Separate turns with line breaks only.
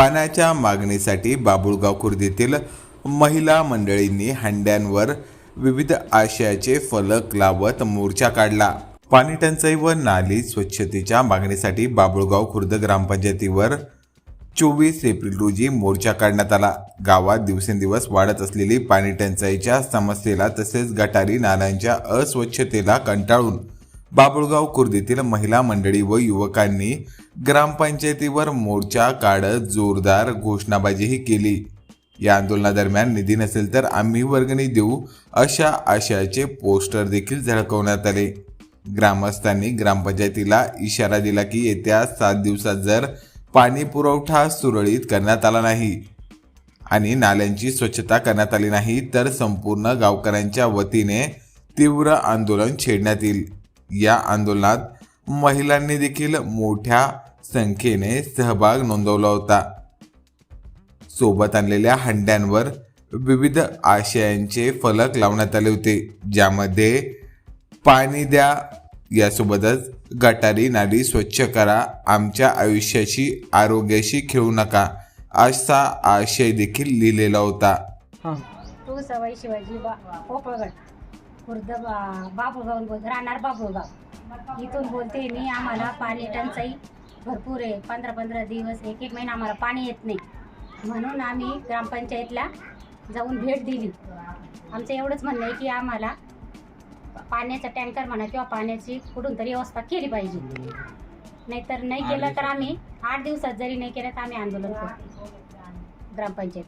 पाण्याच्या मागणीसाठी बाबुळगाव खुर्दीतील महिला मंडळींनी हंड्यांवर विविध आशयाचे फलक लावत मोर्चा काढला. पाणी टंचाई व नाली स्वच्छतेच्या मागणीसाठी बाबुळगाव खुर्द ग्रामपंचायतीवर चोवीस एप्रिल रोजी मोर्चा काढण्यात आला. गावात दिवसेंदिवस वाढत असलेली पाणी टंचाईच्या समस्येला तसेच गटारी नाल्यांच्या अस्वच्छतेला कंटाळून बाबुळगाव खुर्दीतील महिला मंडळी व युवकांनी ग्रामपंचायतीवर मोर्चा काढत जोरदार घोषणाबाजीही केली. या आंदोलनादरम्यान निधी नसेल तर आम्ही वर्गणी देऊ अशा आशयाचे पोस्टर देखील झळकवण्यात आले. ग्रामस्थांनी ग्रामपंचायतीला इशारा दिला की येत्या सात दिवसात जर पाणी पुरवठा सुरळीत करण्यात आला नाही आणि नाल्यांची स्वच्छता करण्यात आली नाही तर संपूर्ण गावकऱ्यांच्या वतीने तीव्र आंदोलन छेडण्यात येईल. या आंदोलनात महिलांनी देखील मोठ्या संख्येने सहभाग नोंदवला होता. सोबत आणलेल्या हंड्यांवर विविध आशयांचे फलक लावण्यात आले होते ज्यामध्ये पाणी द्या यासोबतच गटारी नाली स्वच्छ करा आमच्या आयुष्याशी आरोग्याशी खेळू नका असा आशय देखील लिहिलेला होता.
हां.
तू सवाई शिवाजी खुर्द बा- बोल राहणार बाबूगाव इथून बोलते मी आम्हाला पाणी टंचाई भरपूर आहे. पंधरा पंधरा दिवस एक एक महिना आम्हाला पाणी येत नाही. म्हणून आम्ही ग्रामपंचायतला जाऊन भेट दिली. आमचं एवढंच म्हणणं आहे की आम्हाला पाण्याचा टँकर म्हणा किंवा पाण्याची कुठून तरी व्यवस्था केली पाहिजे. नाहीतर नाही केलं तर आम्ही आठ दिवसात जरी नाही केलं तर आम्ही आंदोलन करतो. ग्रामपंचायत.